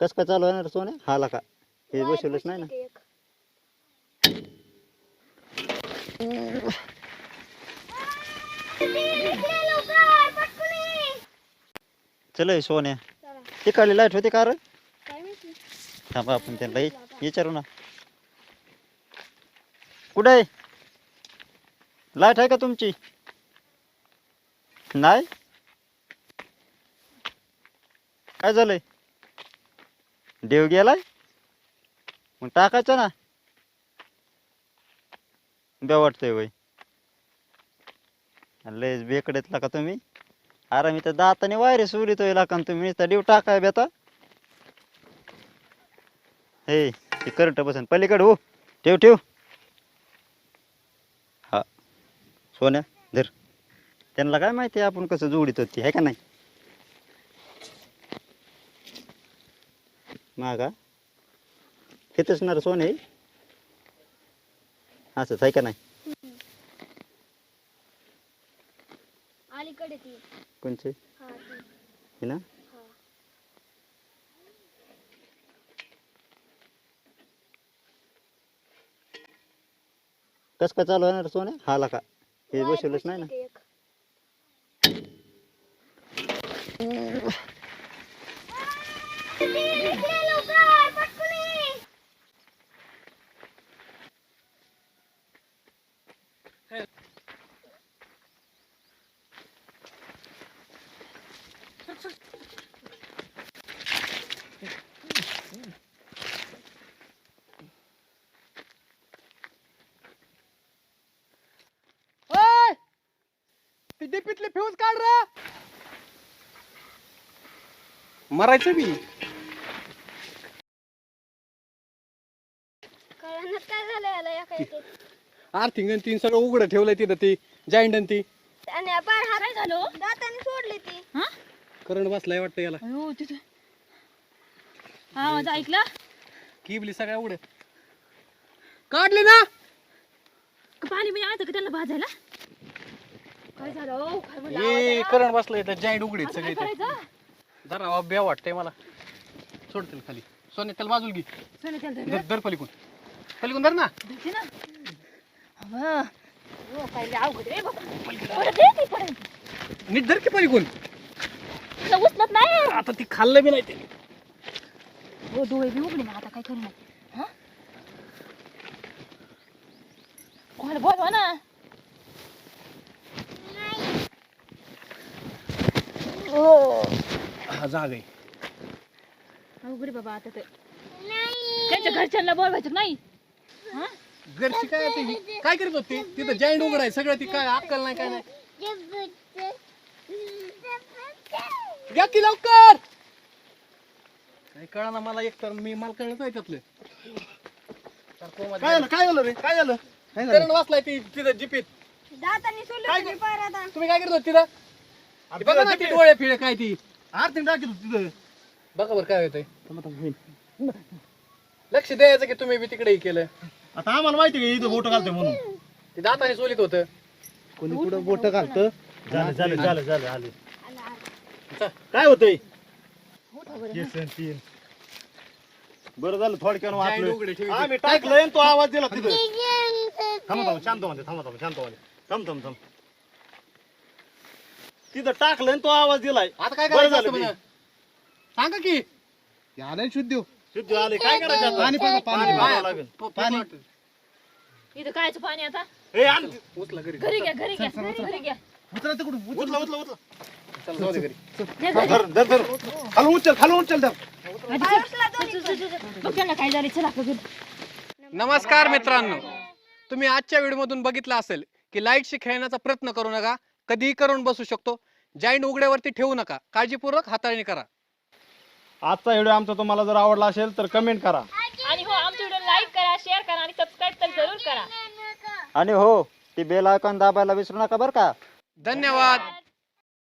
कस काय चालू आहे रे सोन्या? हाला का हे बसवलंच नाही ना. चल सोन्या. तिकडली लाइट होती का रे? थांबा आपण त्यांना विचारू ना. कुठे आहे? लाइट आहे का तुमची? नाही? काय झालंय? देव गेलाय? मग टाकायचं ना. बे वाटतंय वय लयच बेकडेतला का तुम्ही. अरे मी तर दाताने वायरे सुलितोय का तुम्ही. तर देव टाकाय बेता. हे ते करंट बसन. पलीकडे हो. ठेव ठेव. हा. सोन्या धर. त्यांना काय माहिती आपण कसं जोडीत होती आहे का नाही? मागा. हेच ना रे सोने असंच आहे का नाही? अलीकडे ती. कोणचे? हा हे ना? हा. कसं काय चालू आहे रे सोने हाला का? हे बसवलंच नाही ना? इथे फ्यूज काढ रे! मरायचं बी. कळण्यात काय झालं याला या काही ते? आर्थिंग आणि तीन सगळं उघडं ठेवलंय तिथं ती जाईंट आणि ती. हाराय झालो दाताने सोडली ती. करंट बसलाय वाटतं याला. अयो तिथं. आवाज ऐकला? किबली सगळ्या उघड्या. काढली ना! का पाणी बिणी आलं का त्याला भाजायला? काय झालं ओ, काय म्हणलं? आवाज ए आला? करंट बसलाय तर जाईंट उघडीत आता सगळे काय करायचं? जरा ब्या वाटतंय मला. सोडतील खाली. सोने त्याला बाजूला घे. सोने त्याला धर धर धर पलीकून पलीकून धर ना. धरते ना. अबा. ओ, काय लय अवघड आहे बाबा. पडत आहे ती, पडत. नीट धर की पलीकून उचलत नाही. आता ती खाल्लं बी नाही ते हो डोळे बी उघडे ना. आता काय करणार? हा? कोणाला बोलवा ना ओ हा जाग आहे. अवघड बाबा आता ते त्यांच्या घरच्यांना बोलवायचं नाही. हा? घरची काय आता ही? काय करत होती? तिथं जाईंट उघड आहे. सगळं ती काय अक्कल नाही काय नाही. घ्या की लवकर. काय कळा ना मला एक तर मी मला कळत आहे त्यातलं. काय झालं? काय झालं रे? काय झालं? करंट वाचलाय ती तिथं जिपीत. दाताने सोडली आता तुम्ही काय करत होत तिथं? ती बघा ना ती डोळे फिळे काय ती? आरती टाकीत होती तिथं. बघा बरं काय होतंय. लक्ष द्यायचं की तुम्ही बी तिकडे केलं. आता आम्हाला माहिती का इथं बोट घालते म्हणून? ते दाताने सोलित होतं. कोणी कुठं बोट घालतं? झालं झालं झालं झालं आले. काय होतंय? बरं. केस आणि तीन. बरं झालं थोडक्यानं वाचलं. ठेवी. आम्ही टाकलंय आणि तो आवाज दिला तिथं. थांबा थांबा शांत मध्ये थांबा थांबा शांत मध्ये थांब थांब थांब. तिथं टाकलं आणि तो आवाज दिलाय. आता काय बरं करायचं झालं असतं? सांगा की. आलंय शुद्ध शुद्ध आले काय करायचं आता? पाणी पाजा, पाणी पाणी पाजा. लागेल. पाणी. इथं कायचं पाणी आता? हे आण. उचला घरी. घरी घ्या घरी घ्या घरी घ्या. उतरा तिकडून उचला उचला उचला. चला जाऊ दे घरी. दे घरी. धर धर धर. खालून उचल खालून उचल धर. आधी चल. चल, चल, चल, चल. बघ त्यांना काय झालं? चला आपलं घरी. नमस्कार मित्रांनो. तुम्ही आजच्या व्हिडिओमधून बघितलं असेल की लाईटशी खेळण्याचा प्रयत्न करू नका. कधीही करून बसू शकतो. जाईंट उघड्यावरती ठेवू नका. काळजीपूर्वक हाताळणी करा. आजचा व्हिडिओ आमचा तुम्हाला जर आवडला असेल तर कमेंट करा. आणि हो आमच्या व्हिडिओ लाईक करा शेअर करा आणि सबस्क्राईब तर जरूर करा. आणि हो ती बेल आयकॉन दाबायला विसरू नका बरं का. धन्यवाद.